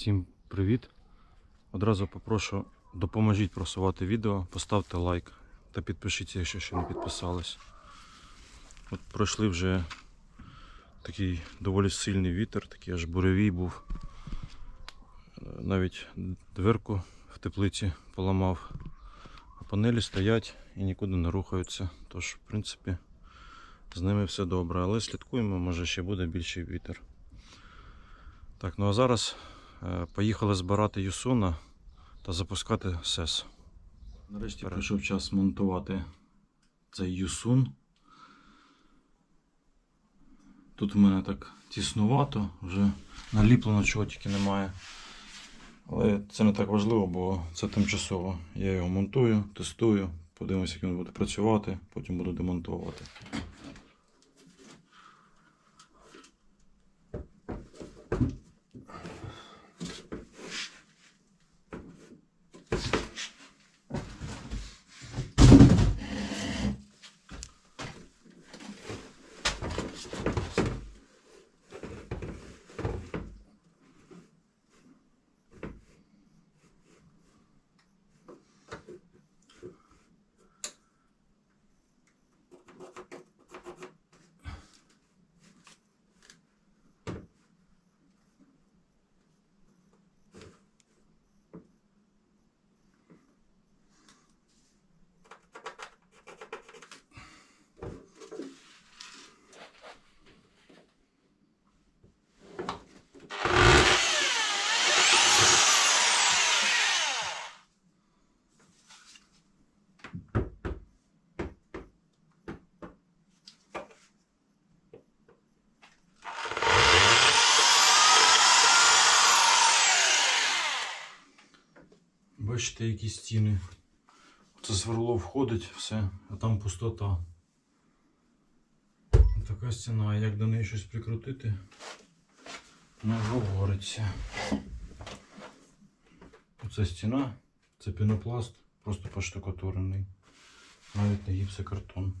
Всім привіт! Одразу попрошу допоможіть просувати відео, поставте лайк та підпишіться, якщо ще не підписались. От пройшли вже такий доволі сильний вітер, такий аж буревій був. Е, Навіть дверку в теплиці поламав. А панелі стоять і нікуди не рухаються. Тож, в принципі, з ними все добре. Але слідкуємо, може ще буде більший вітер. Так, ну а зараз поїхали збирати Юсуна та запускати СЕС. Нарешті прийшов час монтувати цей Юсун. Тут в мене так тіснувато, вже наліплено чого тільки немає. Але це не так важливо, бо це тимчасово. Я його монтую, тестую, подивимося, як він буде працювати, потім буду демонтувати. Бачите, які стіни. Це сверло входить, все, а там пустота. Така стіна, як до неї щось прикрутити, не говориться. Оце стіна, це пінопласт, просто поштукатурений. Навіть не гіпсокартон.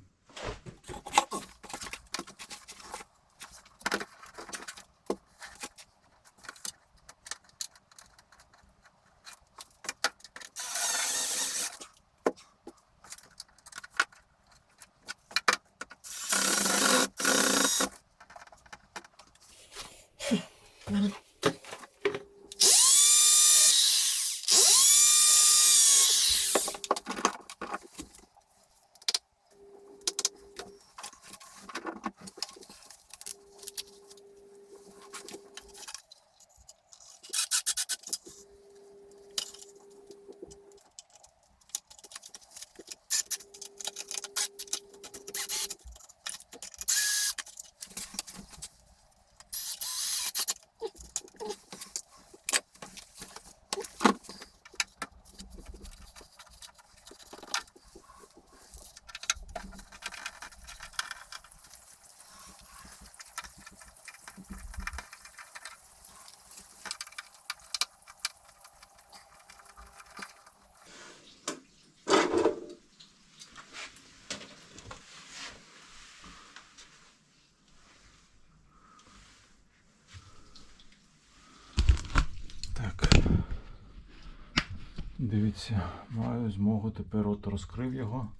Дивіться, маю змогу тепер от розкрив його,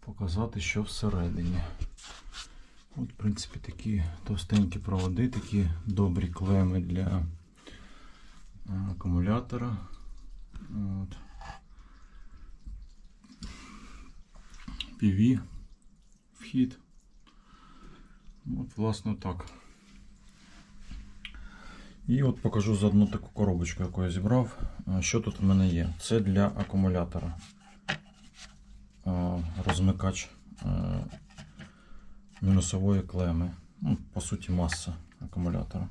показати, що всередині. От, в принципі, такі товстенькі проводи, такі добрі клеми для акумулятора. От. PV вхід. От, власне, так. І от покажу заодно таку коробочку, яку я зібрав. Що тут в мене є? Це для акумулятора. Розмикач мінусової клеми. Ну, по суті, маса акумулятора.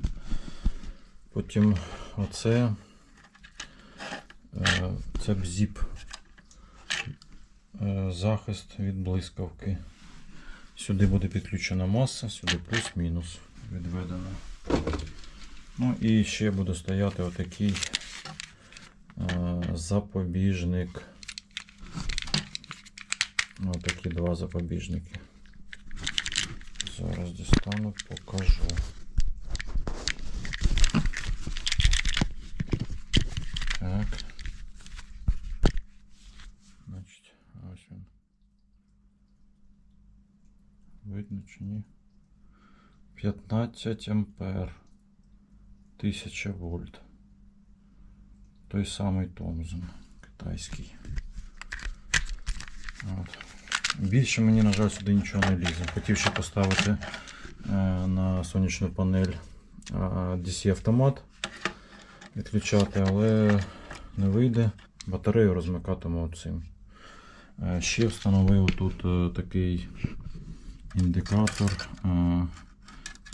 Потім оце е, це бзіп. Е, Захист від блискавки. Сюди буде підключена маса, сюди плюс-мінус відведено. Ну і ще буде стояти отакий е, запобіжник. Отакі два запобіжники. Зараз дістану, покажу. Так. Значить, ось він. Видно чи ні? 15 ампер. 1000 вольт. Той самий Томзон китайський. От. Більше мені, на жаль, сюди нічого не лізе. Хотів ще поставити е, на сонячну панель е, DC автомат відключати, але не вийде. Батарею розмикатиму цим. Е, Ще встановив тут такий індикатор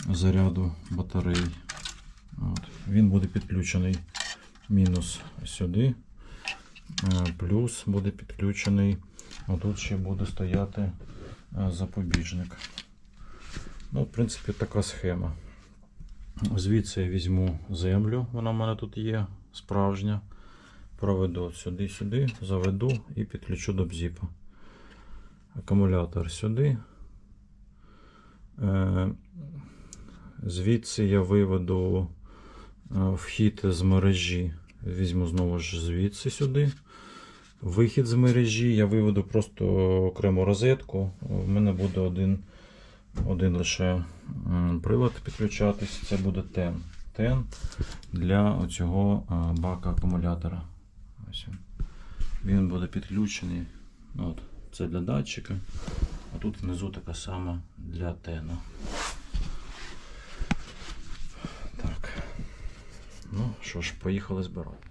заряду батарей. От. Він буде підключений мінус сюди, е, плюс буде підключений. Отут ще буде стояти е, запобіжник. Ну, в принципі, така схема. Звідси я візьму землю, вона в мене тут є, справжня. Проведу сюди-сюди, заведу і підключу до бзіпа. Акумулятор сюди. Е, Звідси я виведу вхід з мережі. Візьму знову ж звідси сюди. Вихід з мережі я виведу просто окрему розетку. У мене буде один, один лише прилад підключатись. Це буде TEN. TEN для оцього е, бака акумулятора. Ось він. Він буде підключений. От, це для датчика. А тут внизу така сама для тена. Так. Ну що ж, поїхали збирати.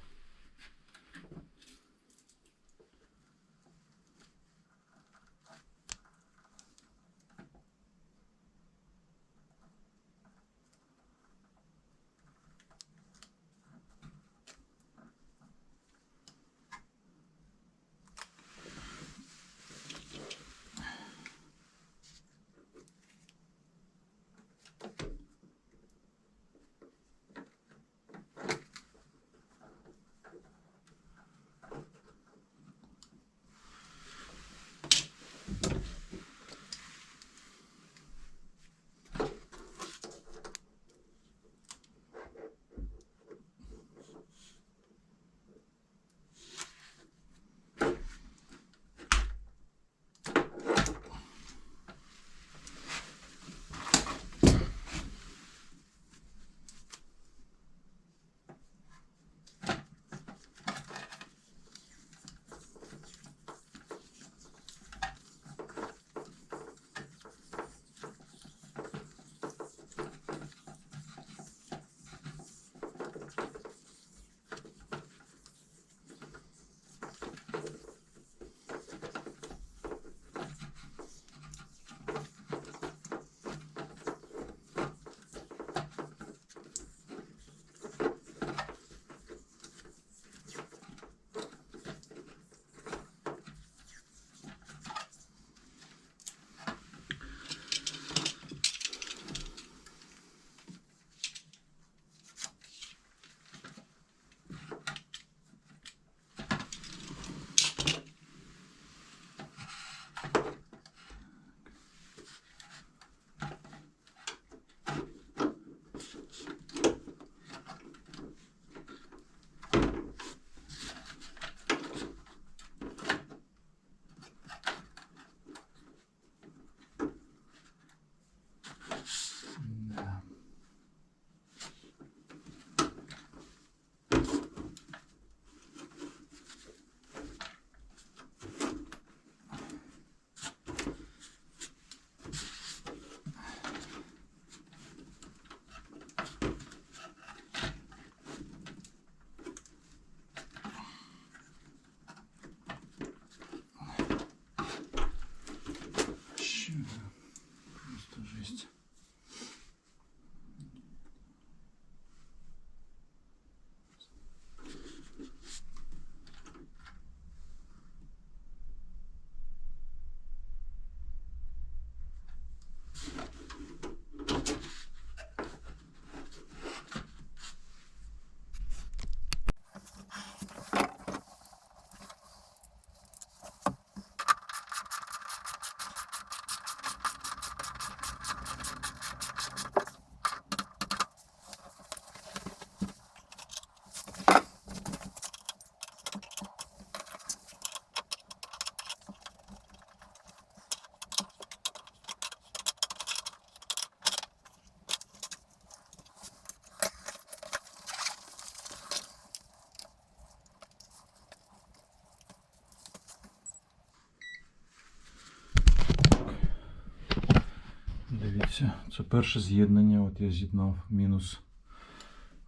Перше з'єднання. От я з'єднав мінус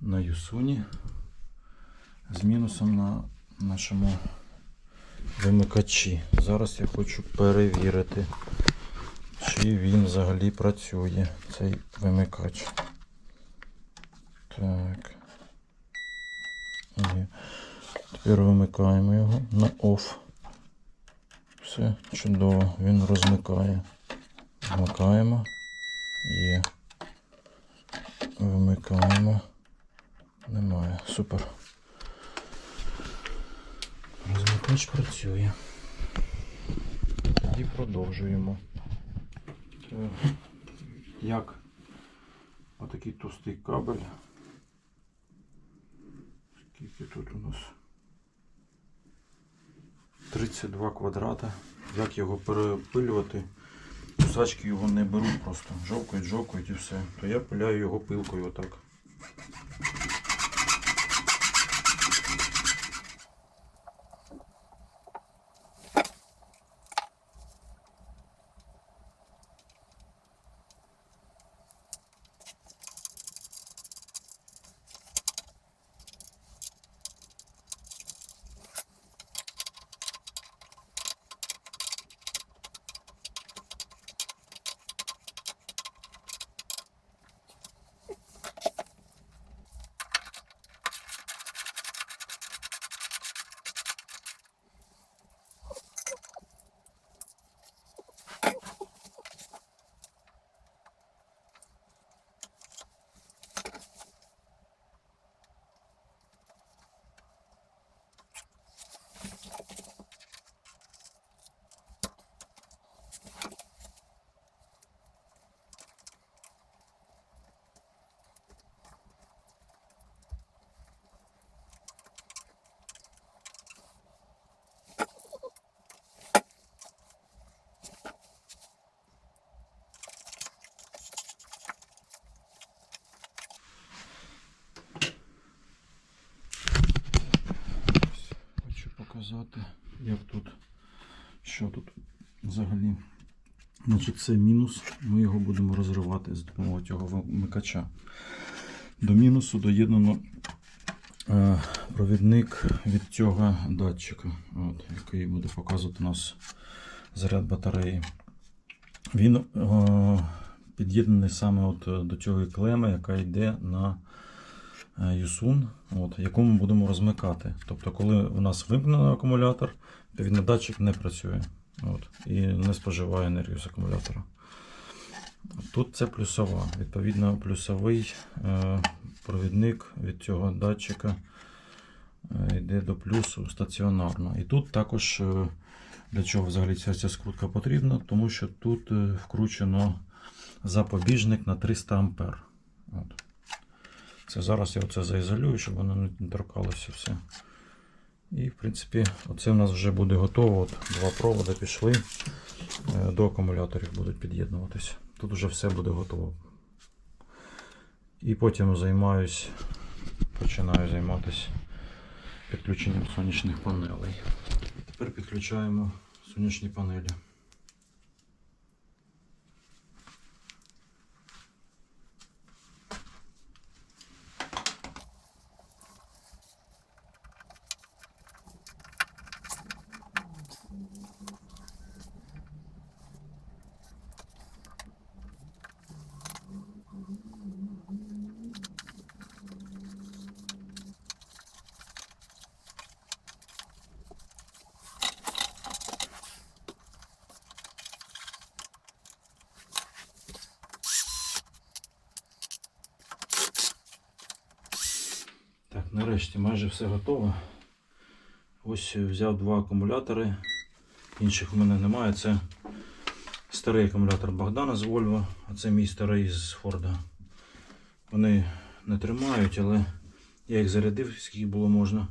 на Юсуні з мінусом на нашому вимикачі. Зараз я хочу перевірити, чи він взагалі працює, цей вимикач. Так. Є. Тепер вимикаємо його на OFF. Все чудово, він розмикає. Вмикаємо. Є. Вимикаємо. Немає. Супер. Розмикач працює. Тоді продовжуємо. Як отакий товстий кабель. Скільки тут у нас? 32 квадрата. Як його перепилювати? Кусачки його не беруть просто. Жовкають, жовкають і все. То я пиляю його пилкою отак. Хочу показати, як тут, що тут взагалі. Значить, це мінус. Ми його будемо розривати з допомогою цього вмикача. До мінусу доєднано е, провідник від цього датчика, от, який буде показувати нас заряд батареї. Він е, під'єднаний саме от е, до цієї клеми, яка йде на Юсун, от, яку ми будемо розмикати. Тобто, коли у нас вимкнений акумулятор, відповідно датчик не працює от, і не споживає енергію з акумулятора. Тут це плюсова. Відповідно, плюсовий е, провідник від цього датчика е, йде до плюсу стаціонарно. І тут також е, для чого взагалі ця, скрутка потрібна, тому що тут е, вкручено запобіжник на 300 ампер. От. Це зараз я оце заізолюю, щоб воно не торкалося все. І, в принципі, оце в нас вже буде готово. От Два проводи пішли, е, до акумуляторів будуть під'єднуватися. Тут вже все буде готово. І потім займаюсь, починаю займатися підключенням сонячних панелей. Тепер підключаємо сонячні панелі. Нарешті майже все готово. Ось взяв два акумулятори. Інших в мене немає. Це старий акумулятор Богдана з Volvo, а це мій старий з Форда. Вони не тримають, але я їх зарядив, скільки було можна.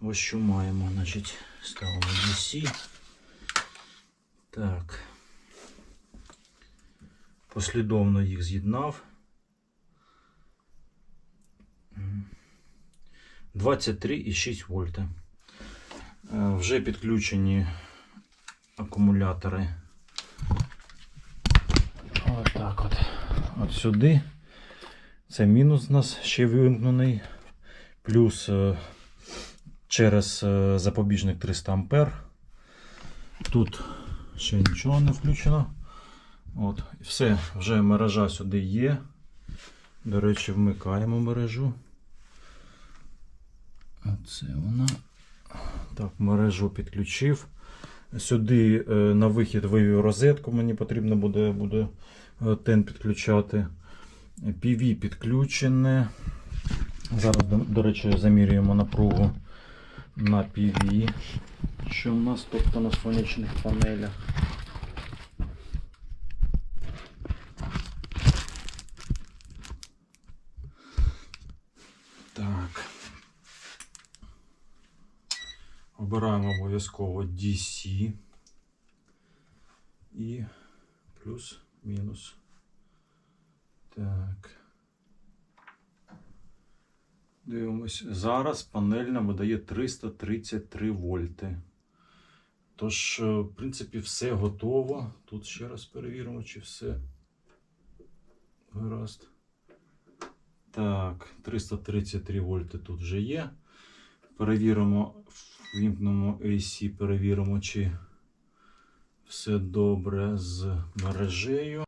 Ось що маємо. Значить, ставимо DC. Так. Послідовно їх з'єднав. 23,6 вольта. Е, Вже підключені акумулятори. Отак от. От сюди. Це мінус у нас ще вимкнений. Плюс е, через е, запобіжник 300 ампер. Тут ще нічого не включено. От, все, вже мережа сюди є. До речі, вмикаємо мережу. Оце вона. Так, мережу підключив. Сюди е, на вихід вивів розетку, мені потрібно буде, буде е, тен підключати. PV підключене. Зараз, до, до речі, замірюємо напругу на PV. Що у нас тобто на сонячних панелях. Так. Обираємо обов'язково DC і плюс-мінус. Так. Дивимось. Зараз панельна видає 333 вольти. Тож, е, в принципі, все готово. Тут ще раз перевіримо, чи все гаразд. Так, 333 вольти тут вже є. Перевіримо, вімкнемо AC, перевіримо, чи все добре з мережею.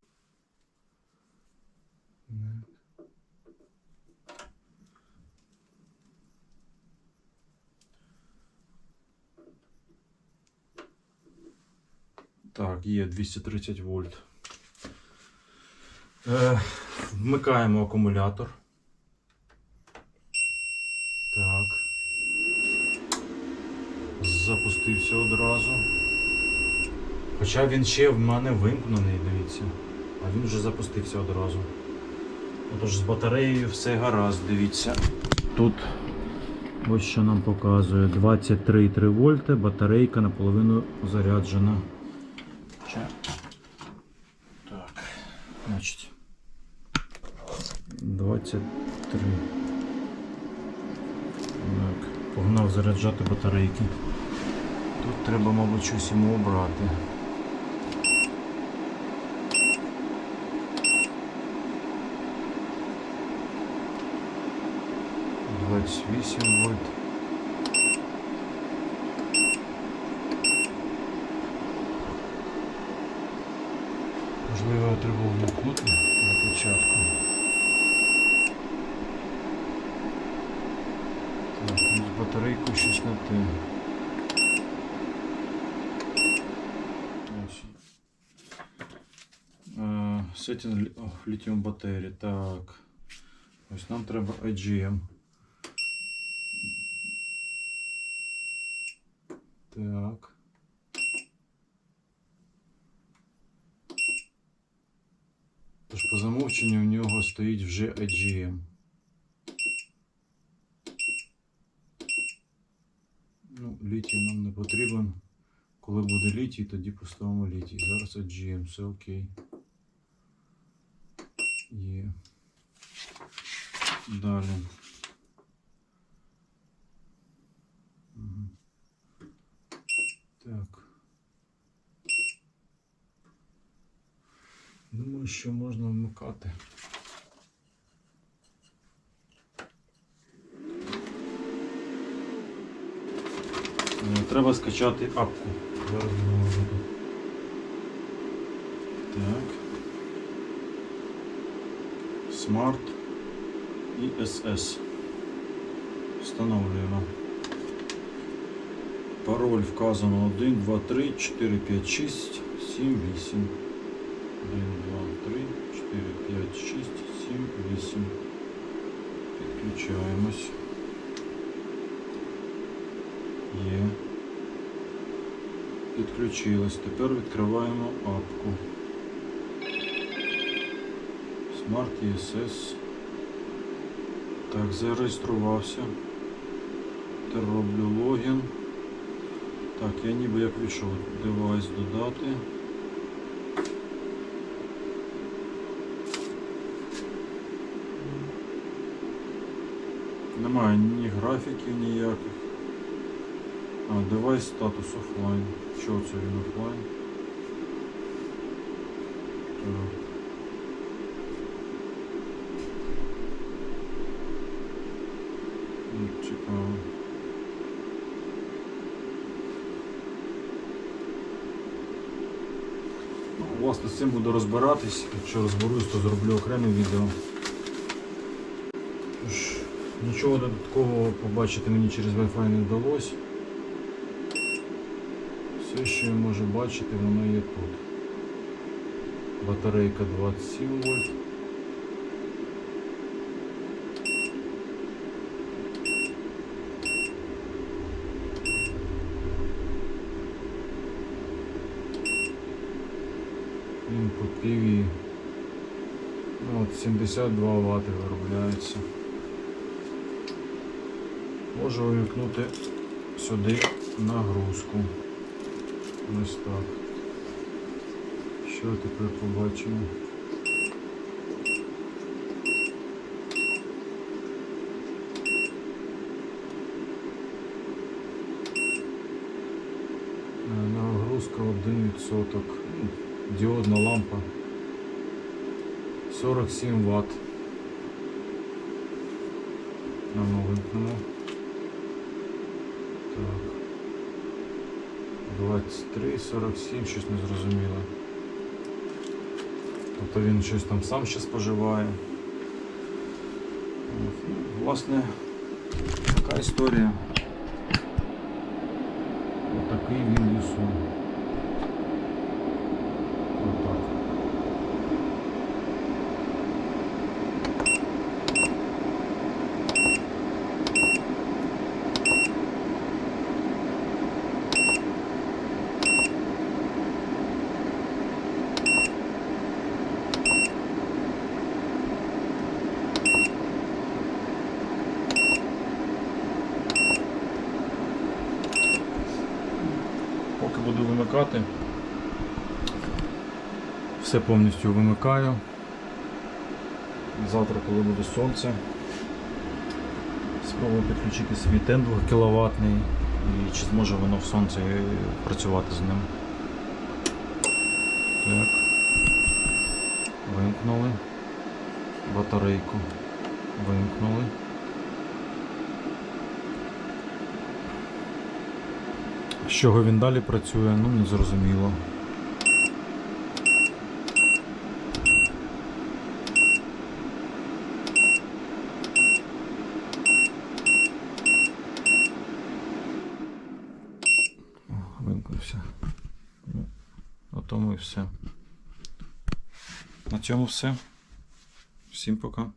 Так, є 230 вольт. Е, вмикаємо акумулятор. Так. Запустився одразу. Хоча він ще в мене вимкнений, дивіться. А він вже запустився одразу. Отож з батареєю все гаразд, дивіться. Тут ось що нам показує 23,3 вольти, батарейка наполовину заряджена. Так, значить. 23. Так, погнав заряджати батарейки. Треба, мабуть, щось йому обрати. Двадцять вісім вольт. Можливо, треба вмикнути на початку. Так, ну, з батарейкою щось не те. Ось. О, lithium battery. Так. Ось нам треба IGM. Так. Тож по замовченню в нього стоїть вже IGM. Ну, літій нам не потрібен. Коли буде літій, тоді поставимо літій. Зараз IGM, все окей. Є. Далі. Так. Думаю, що можна вмикати. Е, Треба скачати апку. Зараз будемо робити. Так. Smart і SS. Встановлюємо. Пароль вказано 1, 2, 3, 4, 5, 6, 7, 8. 1, 2, 3, 4, 5, 6, 7, 8. Підключаємось. Є. Підключилось. Тепер відкриваємо апку. Smart ESS. Так, зареєструвався. Тепер роблю логін. Так, я ніби як вийшов девайс додати. Немає ні графіків ніяких. А, девайс статус офлайн. Що це він офлайн? Так. Цікаво. Ну, Власне, з цим буду розбиратись. Якщо розберусь, то зроблю окреме відео. Тож, Нічого додаткового побачити мені через Wi-Fi не вдалося. Все, що я можу бачити, воно є тут. Батарейка 27 вольт. Input PV. Ну, от 72 Вт виробляється. Можу увімкнути сюди нагрузку. Ось так. Що тепер побачимо? Е, Нагрузка 1%. Діодна лампа. 47 Вт. Нам вимкнемо. Так. 23, 47, щось не зрозуміло. Тобто він щось там сам ще споживає. Ну, Власне, така історія. Отакий він лісу. Отак. Поки буду вимикати, все повністю вимикаю. Завтра, коли буде сонце, спробую підключити свій тен 2 кВт і чи зможе воно в сонці працювати з ним. Так. Вимкнули. Батарейку. Вимкнули. З чого він далі працює, ну не зрозуміло. Вимкнувся. Ну, на тому і все. На цьому все. Всім пока.